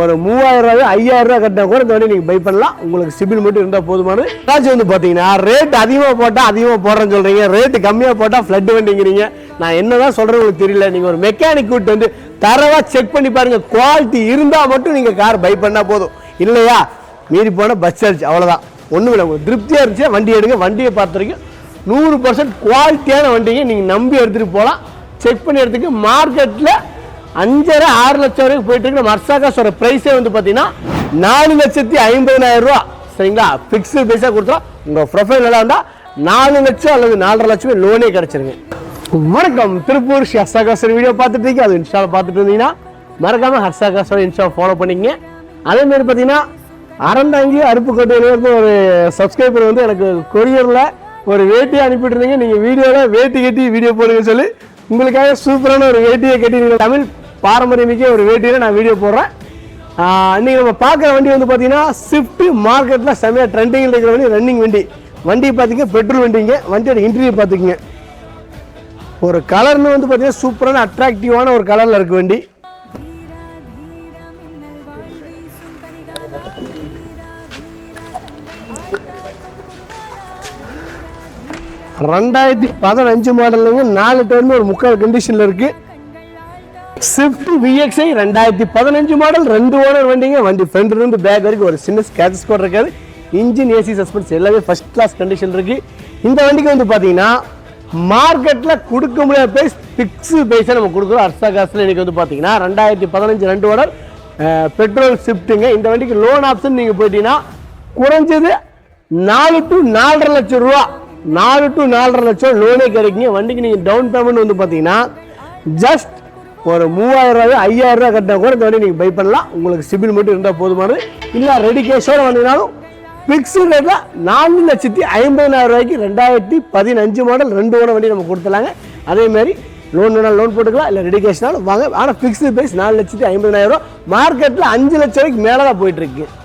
ஒரு மூவாயிரம் ரூபாய் ஐயாயிரம் ரூபாய் கட்டினா கூட இந்த வண்டி நீங்கள் பை பண்ணலாம். உங்களுக்கு சிபில் மட்டும் இருந்தால் போதுமானது ஏதாச்சும் வந்து பார்த்தீங்கன்னா ரேட் அதிகமாக போட்டால் அதிகமாக போடுறேன்னு சொல்கிறீங்க ரேட்டு கம்மியாக போட்டால் ஃப்ளட் வண்டிங்கிறீங்க. நான் என்னதான் சொல்கிறேன் உங்களுக்கு தெரியல. நீங்கள் ஒரு மெக்கானிக் கூட்டு வந்து தரவாக செக் பண்ணி பாருங்கள் குவாலிட்டி இருந்தால் மட்டும் நீங்கள் கார் பை பண்ணால் போதும். இல்லையா? மீறி போனால் பஸ் சார்ஜ் அவ்வளோதான் ஒன்றும் இல்லை. உங்களுக்கு திருப்தியாக இருந்துச்சு வண்டி எடுங்க. வண்டியை பார்த்த வரைக்கும் நூறு பர்சன்ட் குவாலிட்டியான வண்டிங்க நீங்கள் நம்பி எடுத்துகிட்டு போகலாம் செக் பண்ணி எடுத்துக்கு. மார்க்கெட்டில் அஞ்சரை ஆறு லட்சம் வரைக்கும் போயிட்டு இருக்கு மர்சாகாஸோட ப்ரைஸே வந்து பார்த்தீங்கன்னா நாலு லட்சத்தி ஐம்பதனாயிரம் ரூபா. சரிங்களா? ஃபிக்ஸ்டு ப்ரைஸாக கொடுத்துரும் உங்கள் ப்ரொஃபைல் நல்லா இருந்தால் நாலு லட்சம் அல்லது நாலரை லட்சமே லோனே கிடச்சிருங்க. வணக்கம். திருப்பூர் ஸ்ரீ வீடியோ பார்த்துட்டு இருக்கீங்க. அது இன்ஸ்டாவில் பார்த்துட்டு இருந்தீங்கன்னா மறக்காமல் ஹர்ஷாகாசோட இன்ஸ்டா ஃபாலோ பண்ணிக்கங்க. அதேமாரி பார்த்தீங்கன்னா அறந்தாங்கி அருப்புக்கோட்டையிலேருந்து ஒரு சப்ஸ்கிரைபர் வந்து எனக்கு கொரியரில் ஒரு வேட்டி அனுப்பிட்டு இருந்தீங்க. நீங்கள் வீடியோவில் வேட்டி கட்டி வீடியோ போடுங்க சொல்லி உங்களுக்காக சூப்பரான ஒரு வேட்டியை கட்டி நீங்கள் தமிழ் பாரம்பரியமிக்க ஒரு வேட்டியில் நான் வீடியோ போடுறேன். இன்றைக்கி நம்ம பார்க்குற வண்டி வந்து பார்த்தீங்கன்னா ஸ்விஃப்ட்டு மார்க்கெட்டில் செம்மையாக ட்ரெண்டிங்கில் இருக்கிற வண்டி ரன்னிங் வண்டி. வண்டி பார்த்தீங்க பெட்ரோல் வண்டிங்க. வண்டியோட இன்டர்வியூ பார்த்துக்குங்க. ஒரு கலர்னு வந்து பார்த்தீங்கன்னா சூப்பரான அட்ராக்டிவான ஒரு கலரில் இருக்குது வண்டி. ரெண்டாயிரத்தி பதினஞ்சு மாடலுங்க நாலு டர்னு ஒரு முக்கால் கண்டிஷனில் இருக்குது ஸ்விஃப்ட் விஎக்ஸ்ஐ ரெண்டாயிரத்தி பதினஞ்சு மாடல் ரெண்டு ஓனர் வண்டிங்க. வண்டி ஃப்ரண்ட் இருந்து பேக் வரைக்கும் ஒரு சின்ன ஸ்கேச்சஸ் கூட இருக்காது. இன்ஜின் ஏசி சஸ்பென்ஸ் எல்லாமே ஃபர்ஸ்ட் கிளாஸ் கண்டிஷன் இருக்கு. இந்த வண்டிக்கு வந்து பார்த்தீங்கன்னா மார்க்கெட்டில் கொடுக்க முடியாத பிரைஸ் ஃபிக்ஸு ப்ரைஸை நம்ம கொடுக்குறோம். அர்சா காசில் இன்றைக்கி வந்து பார்த்தீங்கன்னா ரெண்டாயிரத்தி பதினஞ்சு ரெண்டு ஓனர் பெட்ரோல் ஷிஃப்ட்டுங்க இந்த வண்டிக்கு லோன் ஆப்ஷன் நீங்கள் போயிட்டீங்கன்னா குறைஞ்சது நாலு டு நாலரை லட்சம் ரூபா. நாலு டு நாலரை லட்சம் லோனே கிடைக்குங்க. வண்டிக்கு நீங்கள் டவுன் பேமெண்ட் வந்து பார்த்தீங்கன்னா ஜஸ்ட் ஒரு மூவாயிரம் ரூபாய் ஐயாயிரம் ரூபாய் கட்டினா கூட இந்த வண்டி நீங்கள் பை பண்ணலாம். உங்களுக்கு சிபில் மட்டும் இருந்தால் போதுமானது. இல்லை ரெடி கேஷோட வந்தீங்கனாலும் ஃபிக்ஸ்டு ரேட்டில் நாலு லட்சத்தி ஐம்பதாயிரம் ரூபாய்க்கு ரெண்டாயிரத்தி பதினஞ்சு மாடல் ரெண்டு ஓட வண்டி நம்ம கொடுத்துலாங்க அதே மாதிரி லோன் வேணாலும் லோன் போட்டுக்கலாம் இல்லை ரெடி கேஷ்னாலும் வாங்க. ஆனால் ஃபிக்ஸ்டு ப்ரைஸ் நாலு லட்சத்தி ஐம்பதாயிரம் ரூபா மார்க்கெட்டில் அஞ்சு லட்சம் ரூபாய்க்கு மேலே தான் போயிட்டுருக்கு